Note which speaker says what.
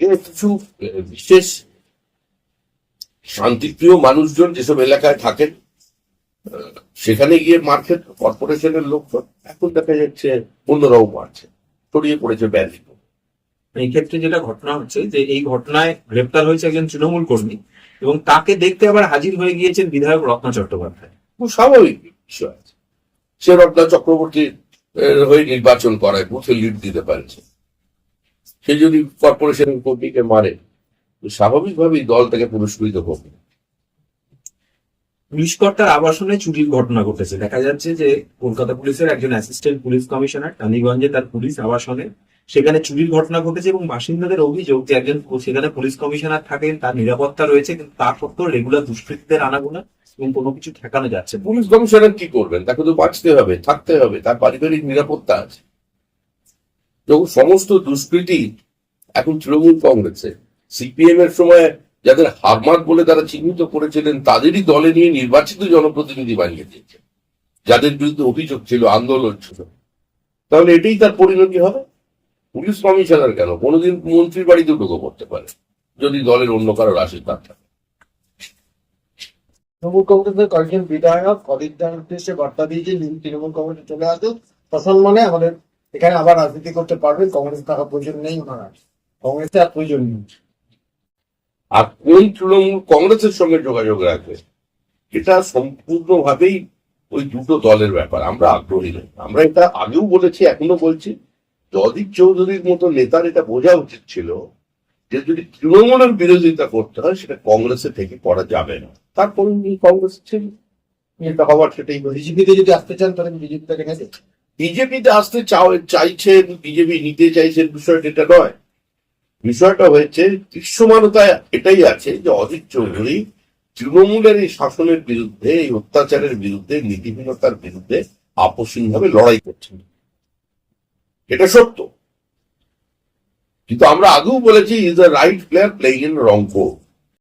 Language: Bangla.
Speaker 1: কিছু বিশেষ শান্তিপ্রিয় মানুষজন যেসব এলাকায় থাকেন সেখানে গিয়ে মার্কেট কর্পোরেশনের লোকজন এখন দেখা যাচ্ছে অন্যরাও মারছে ছড়িয়ে পড়েছে ব্যাধি
Speaker 2: এই ক্ষেত্রে যেটা ঘটনা হচ্ছে যে এই ঘটনায় গ্রেপ্তার হয়েছে একজন তৃণমূল কর্মী এবং তাকে দেখতে আবার হাজির হয়ে গিয়েছেন বিধায়ক রত্না চট্টোপাধ্যায়।
Speaker 1: খুব স্বাভাবিক বিষয় আছে। সে রত্না চক্রবর্তী হয়ে নির্বাচন করায় বুথে লিড দিতে পারছে। সে যদি কর্পোরেশনের কর্মীকে মারে তো স্বাভাবিকভাবেই দল তাকে পুরস্কৃত করবে।
Speaker 2: পুলিশ কর্তার আবাসনে চুরির ঘটনা ঘটেছে। দেখা যাচ্ছে যে কলকাতা পুলিশের একজন অ্যাসিস্ট্যান্ট পুলিশ কমিশনার টালিগঞ্জে তার পুলিশ আবাসনে সেখানে চুরির ঘটনা ঘটেছে এবং বাসিন্দাদের অভিযোগ যে একজন সেখানে পুলিশ কমিশনার থাকেন তার নিরাপত্তা রয়েছে কিন্তু তা সত্ত্বেও রেগুলার দুষ্কৃতীদের আনাগোনা এবং কোনো কিছু ঠেকানো যাচ্ছে
Speaker 1: পুলিশ কমিশনার কি করবেন? তাকে তো বাঁচতে হবে থাকতে হবে তার পারিবারিক নিরাপত্তা আছে। যখন সমস্ত দুষ্কৃতি এখন তৃণমূল কংগ্রেসে। সিপিএম এর সময় যাদের হারমাত বলে তারা চিহ্নিত করেছিলেন, তাদেরই দলে নিয়ে নির্বাচিত জনপ্রতিনিধি বানিয়ে দিয়েছে যাদের বিরুদ্ধে অভিযোগ ছিল, আন্দোলন ছিল। তাহলে এটাই তার পরিণতি হবে? পুলিশ কমিশনার কেন? কোনোদিন মন্ত্রীর বাড়িতে ঢুকে করতে পারে, যদি দলের অন্য কারোর আশীর্বাদ থাকে।
Speaker 3: তৃণমূল কংগ্রেসের কয়েকজন বিধায়ক অদিতদার উদ্দেশ্যে বার্তা দিয়েছে তৃণমূল কংগ্রেসে চলে আসুক মানে আমাদের এখানে আবার রাজনীতি করতে পারবেন কংগ্রেস থাকা প্রয়োজন নেই ওনারা। কংগ্রেসে আর প্রয়োজন নেই।
Speaker 1: আর কোন তৃণমূল কংগ্রেসের সঙ্গে যোগাযোগ রাখবে? এটা সম্পূর্ণভাবেই ওই দুটো দলের ব্যাপার, আমরা আগ্রহী নই। আমরা এটা আগেও বলেছি, এখনও বলছি। অদিত চৌধুরীর মতো নেতার এটা বোঝা উচিত ছিল যে যদি তৃণমূলের বিরোধিতা করতে হয়, সেটা কংগ্রেসে থেকে করা যাবে না। তারপর কংগ্রেস ছিল। যেটা হওয়ার সেটাই
Speaker 3: বিজেপিতে যদি আসতে চান, তাহলে বিজেপি নেবে
Speaker 1: বিজেপিতে আসতে চাইছেন বিজেপি নিতে চাইছেন, বিষয়টা এটা নয়। বিষয়টা হয়েছে, দৃশ্যমানতা এটাই আছে যে অজিত চৌধুরী তৃণমূলের এই শাসনের বিরুদ্ধে, এই অত্যাচারের বিরুদ্ধে, নীতিহীনতার বিরুদ্ধে আপসীনভাবে লড়াই করছেন। এটা সত্য। কিন্তু আমরা আগেও বলেছি is the right player playing in wrong court